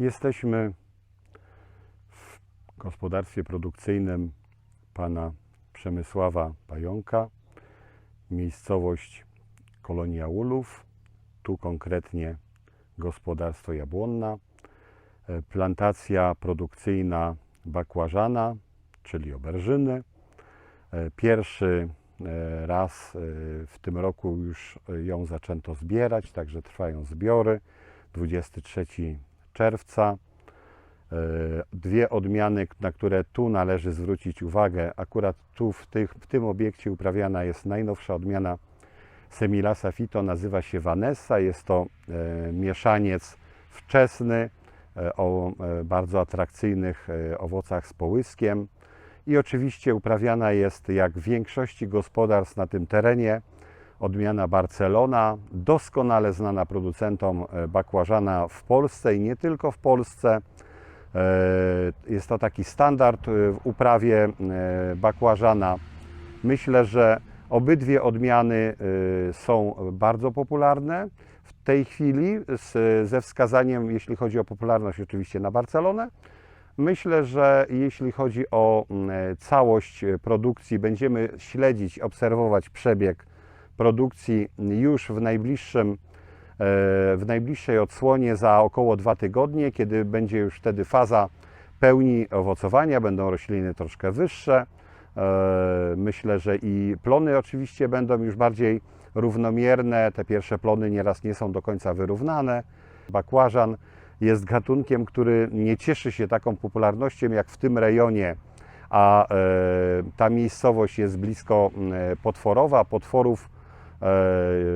Jesteśmy w gospodarstwie produkcyjnym pana Przemysława Pająka, miejscowość Kolonia Ulów, tu konkretnie gospodarstwo Jabłonna, e, plantacja produkcyjna bakłażana, czyli oberżyny. E, Pierwszy e, raz w tym roku już ją zaczęto zbierać, także trwają zbiory. 23 czerwca. E, Dwie odmiany, na które tu należy zwrócić uwagę, akurat tu w, tych, w tym obiekcie uprawiana jest najnowsza odmiana Semilasa Fito, nazywa się Vanessa. Jest to e, mieszaniec wczesny e, o bardzo atrakcyjnych owocach z połyskiem. I oczywiście uprawiana jest, jak w większości gospodarstw na tym terenie, odmiana Barcelona, doskonale znana producentom e, bakłażana w Polsce i nie tylko w Polsce. E, Jest to taki standard e, w uprawie bakłażana. Myślę, że obydwie odmiany są bardzo popularne w tej chwili, z, ze wskazaniem, jeśli chodzi o popularność, oczywiście na Barcelonę. Myślę, że jeśli chodzi o mm, całość produkcji, będziemy śledzić, obserwować przebieg produkcji już w najbliższym, e, w najbliższej odsłonie za około dwa tygodnie, kiedy będzie już wtedy faza pełni owocowania, będą rośliny troszkę wyższe. E, Myślę, że i plony oczywiście będą już bardziej równomierne. Te pierwsze plony nieraz nie są do końca wyrównane. Bakłażan jest gatunkiem, który nie cieszy się taką popularnością jak w tym rejonie, a e, ta miejscowość jest blisko Potworowa, Potworów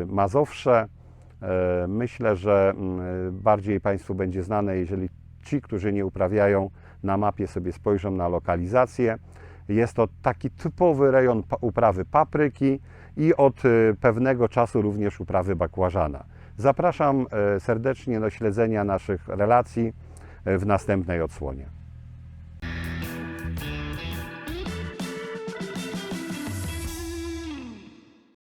Mazowsze. E, Myślę, że m, bardziej Państwu będzie znane, jeżeli ci, którzy nie uprawiają, na mapie sobie spojrzą na lokalizację. Jest to taki typowy rejon uprawy papryki i od e, pewnego czasu również uprawy bakłażana. Zapraszam e, serdecznie do śledzenia naszych relacji e, w następnej odsłonie.